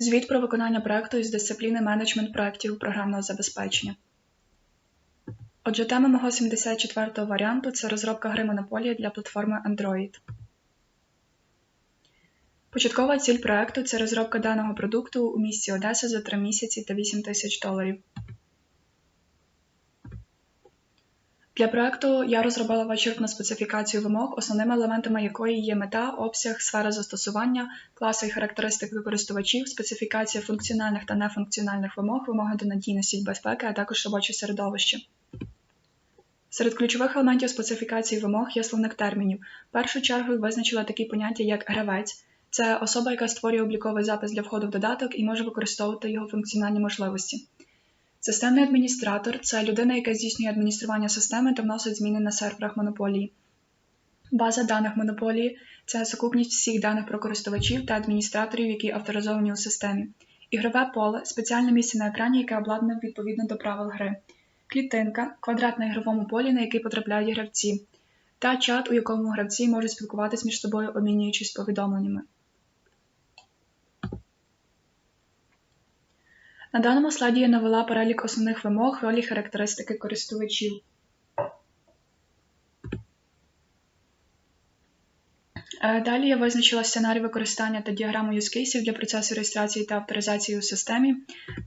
Звіт про виконання проекту із дисципліни менеджмент проектів програмного забезпечення. Отже, тема мого 74-го варіанту це розробка гри Монополія для платформи Android. Початкова ціль проекту це розробка даного продукту у місті Одеса за 3 місяці та 8 тисяч доларів. Для проекту я розробила вичерпну специфікацію вимог, основними елементами якої є мета, обсяг, сфера застосування, класи і характеристики користувачів, специфікація функціональних та нефункціональних вимог, вимоги до надійності безпеки, а також робоче середовище. Серед ключових елементів специфікації вимог є словник термінів. В першу чергу визначила такі поняття, як гравець. Це особа, яка створює обліковий запис для входу в додаток і може використовувати його функціональні можливості. Системний адміністратор це людина, яка здійснює адміністрування системи та вносить зміни на серверах монополії. База даних монополії це сукупність всіх даних про користувачів та адміністраторів, які авторизовані у системі. Ігрове поле спеціальне місце на екрані, яке обладнане відповідно до правил гри. Клітинка квадрат на ігровому полі, на який потрапляють гравці, та чат, у якому гравці можуть спілкуватися між собою, обмінюючись повідомленнями. На даному слайді я навела перелік основних вимог, ролі характеристики користувачів. Далі я визначила сценарій використання та діаграму cases для процесу реєстрації та авторизації у системі.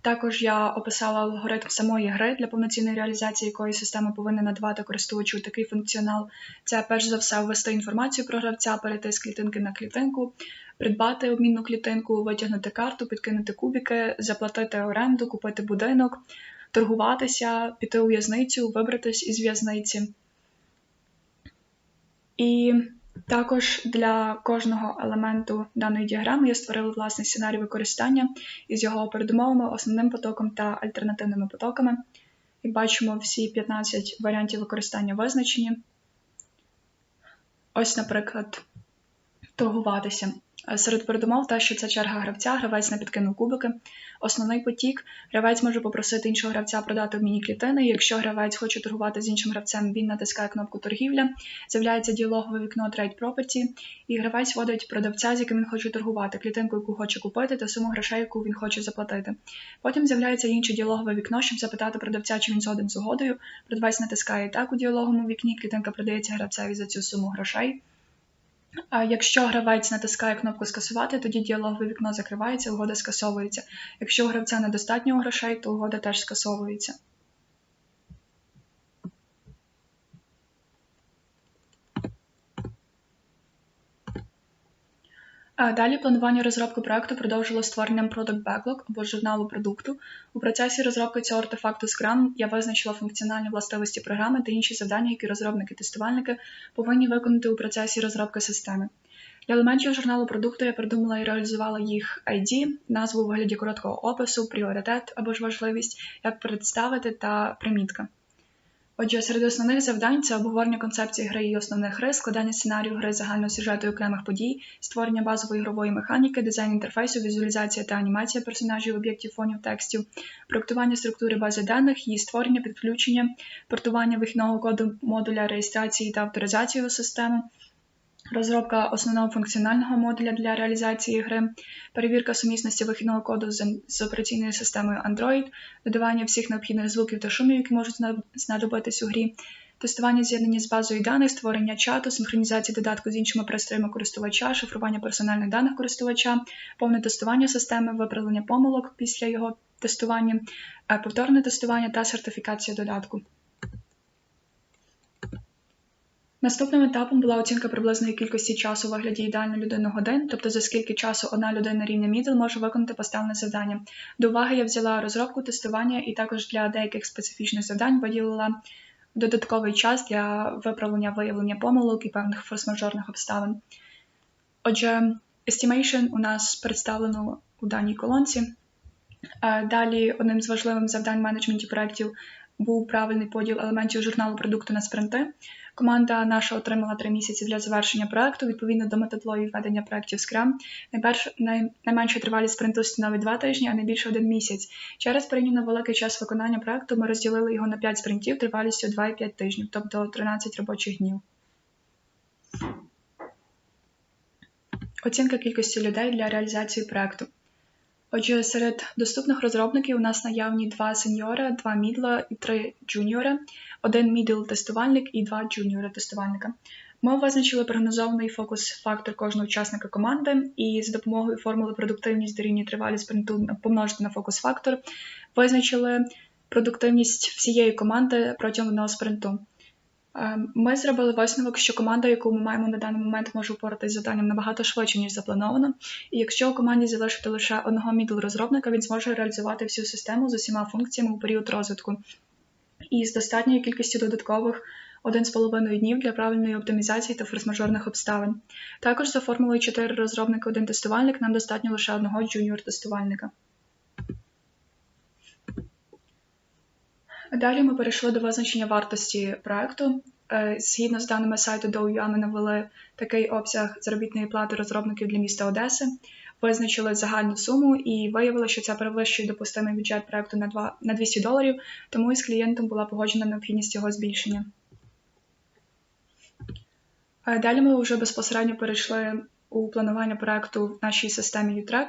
Також я описала алгоритм самої гри, для повноцінної реалізації якої система повинна надавати користувачу такий функціонал. Це перш за все ввести інформацію про гравця, перейти з клітинки на клітинку, придбати обмінну клітинку, витягнути карту, підкинути кубики, заплатити оренду, купити будинок, торгуватися, піти у в'язницю, вибратись із в'язниці. І також для кожного елементу даної діаграми я створила власний сценарій використання із його передумовами, основним потоком та альтернативними потоками. Як бачимо, всі 15 варіантів використання визначені. Ось, наприклад, торгуватися. Серед передумов те, що це черга гравця, гравець не підкинув кубики. Основний потік, гравець може попросити іншого гравця продати в міні-клітини. Якщо гравець хоче торгувати з іншим гравцем, він натискає кнопку торгівля, з'являється діалогове вікно Trade Property, і гравець вводить продавця, з яким він хоче торгувати, клітинку, яку хоче купити, та суму грошей, яку він хоче заплатити. Потім з'являється інше діалогове вікно, щоб запитати продавця, чи він згоден з угодою. Продавець натискає так у діалоговому вікні, клітинка продається гравцеві за цю суму грошей. А Якщо гравець натискає кнопку скасувати, тоді діалогове вікно закривається, угода скасовується. Якщо у гравця недостатньо грошей, то угода теж скасовується. Далі планування розробки проекту продовжило створенням Product Backlog або журналу продукту. У процесі розробки цього артефакту Scrum я визначила функціональні властивості програми та інші завдання, які розробники-тестувальники повинні виконати у процесі розробки системи. Для елементів журналу продукту я придумала і реалізувала їх ID, назву у вигляді короткого опису, пріоритет або ж важливість, як представити та примітка. Отже, серед основних завдань це обговорення концепції гри і основних гри, складання сценарію гри загального сюжету окремих подій, створення базової ігрової механіки, дизайн інтерфейсу, візуалізація та анімація персонажів, об'єктів, фонів, текстів, проектування структури бази даних, її створення, підключення, портування вихідного коду модуля реєстрації та авторизації у систему, розробка основного функціонального модуля для реалізації гри, перевірка сумісності вихідного коду з, операційною системою Android, додавання всіх необхідних звуків та шумів, які можуть знадобитись у грі, тестування з'єднання з базою даних, створення чату, синхронізація додатку з іншими пристроями користувача, шифрування персональних даних користувача, повне тестування системи, виправлення помилок після його тестування, е, повторне тестування та сертифікація додатку. Наступним етапом була оцінка приблизної кількості часу у вигляді ідеально людини годин, тобто за скільки часу одна людина рівня мідл може виконати поставлене завдання. До уваги я взяла розробку, тестування і також для деяких специфічних завдань виділила додатковий час для виправлення виявлення помилок і певних форс-мажорних обставин. Отже, estimation у нас представлено у даній колонці. Далі одним з важливих завдань менеджменті проєктів був правильний поділ елементів журналу продукту на спринти. Команда наша отримала три місяці для завершення проекту відповідно до методології ведення проектів Scrum. Найперш, най, найменша тривалість спринту становить два тижні, а найбільше один місяць. Через порівняно великий час виконання проекту ми розділили його на 5 спринтів тривалістю 2,5 тижнів, тобто 13 робочих днів. Оцінка кількості людей для реалізації проекту. Отже, серед доступних розробників у нас наявні два сеньора, два мідла і три джуніора, один мідл тестувальник і два джуніора тестувальника. Ми визначили прогнозований фокус-фактор кожного учасника команди, і за допомогою формули продуктивність дорівнює тривалість спринту помножити на фокус-фактор, визначили продуктивність всієї команди протягом одного спринту. Ем, ми зробили висновок, що команда, яку ми маємо на даний момент, може впоратися з завданням набагато швидше, ніж заплановано. І якщо у команді залишити лише одного мідл розробника, він зможе реалізувати всю систему з усіма функціями у період розвитку. І з достатньою кількістю додаткових 1,5 днів для правильної оптимізації та форс-мажорних обставин. Також за формулою 4 розробника, один тестувальник нам достатньо лише одного джуніор-тестувальника. Далі ми перейшли до визначення вартості проекту. Е, згідно з даними сайту DOUA, ми навели такий обсяг заробітної плати розробників для міста Одеси, визначили загальну суму і виявили, що це перевищує допустимий бюджет проекту на 2, на 200 доларів, тому із клієнтом була погоджена необхідність його збільшення. Е, далі ми вже безпосередньо перейшли у планування проекту в нашій системі UTrack.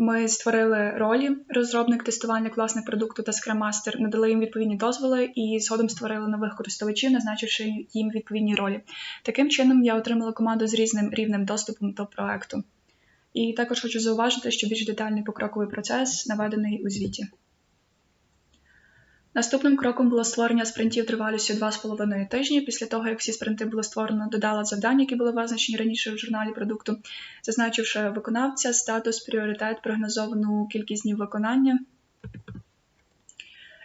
Ми створили ролі розробник, тестувальник, власник продукту та скрамастер, надали їм відповідні дозволи і згодом створили нових користувачів, назначивши їм відповідні ролі. Таким чином, я отримала команду з різним рівнем доступом до проекту. І також хочу зауважити, що більш детальний покроковий процес наведений у звіті. Наступним кроком було створення спринтів тривалістю 2,5 тижні. Після того, як всі спринти були створено, додала завдання, які були визначені раніше в журналі продукту, зазначивши виконавця, статус, пріоритет, прогнозовану кількість днів виконання.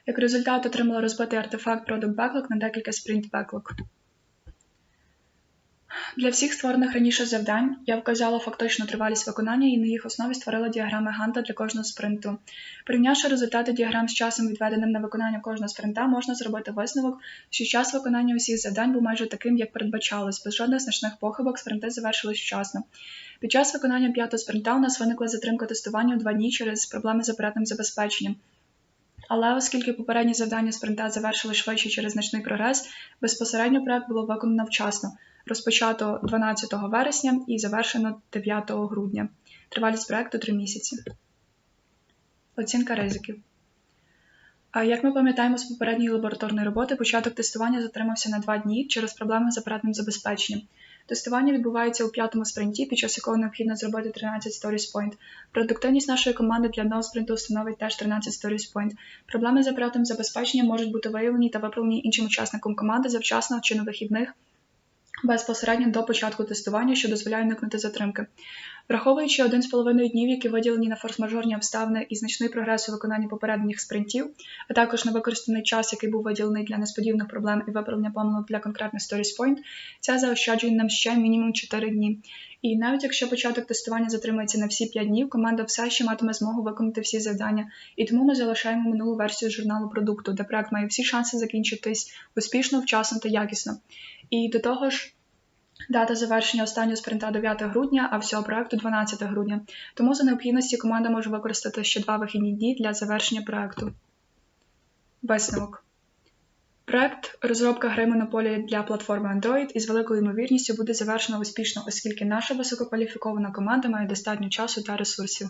Як результат отримала розбитий артефакт Product Backlog на декілька Backlog. Для всіх створених раніше завдань я вказала фактичну тривалість виконання і на їх основі створила діаграми Ганта для кожного спринту. Порівнявши результати діаграм з часом, відведеним на виконання кожного спринта, можна зробити висновок, що час виконання усіх завдань був майже таким, як передбачалось, без жодних значних похибок спринти завершились вчасно. Під час виконання п'ятого спринта у нас виникла затримка тестування у два дні через проблеми з оператним забезпеченням. Але оскільки попередні завдання спринта завершили швидше через значний прогрес, безпосередньо проект було виконано вчасно розпочато 12 вересня і завершено 9 грудня. Тривалість проекту 3 місяці. Оцінка ризиків. Як ми пам'ятаємо з попередньої лабораторної роботи, початок тестування затримався на 2 дні через проблеми з апаратним забезпеченням. Тестування відбувається у п'ятому спринті, під час якого необхідно зробити 13 Stories Point. Продуктивність нашої команди для одного спринту становить теж 13 Stories Point. Проблеми з апаратом забезпеченням можуть бути виявлені та виправлені іншим учасником команди завчасно чи на вихідних безпосередньо до початку тестування, що дозволяє уникнути затримки. Враховуючи 1,5 днів, які виділені на форс-мажорні обставини і значний прогрес у виконанні попередніх спринтів, а також на використаний час, який був виділений для несподіваних проблем і виправлення помилок для конкретних Stories Point, це заощаджує нам ще мінімум 4 дні. І навіть якщо початок тестування затримається на всі 5 днів, команда все ще матиме змогу виконати всі завдання, і тому ми залишаємо минулу версію журналу продукту, де проект має всі шанси закінчитись успішно, вчасно та якісно. І до того ж, дата завершення останнього спринта 9 грудня, а всього проекту 12 грудня. Тому за необхідності команда може використати ще два вихідні дні для завершення проекту. Висновок. Проект розробка гри Монополія для платформи Android із великою ймовірністю буде завершено успішно, оскільки наша висококваліфікована команда має достатньо часу та ресурсів.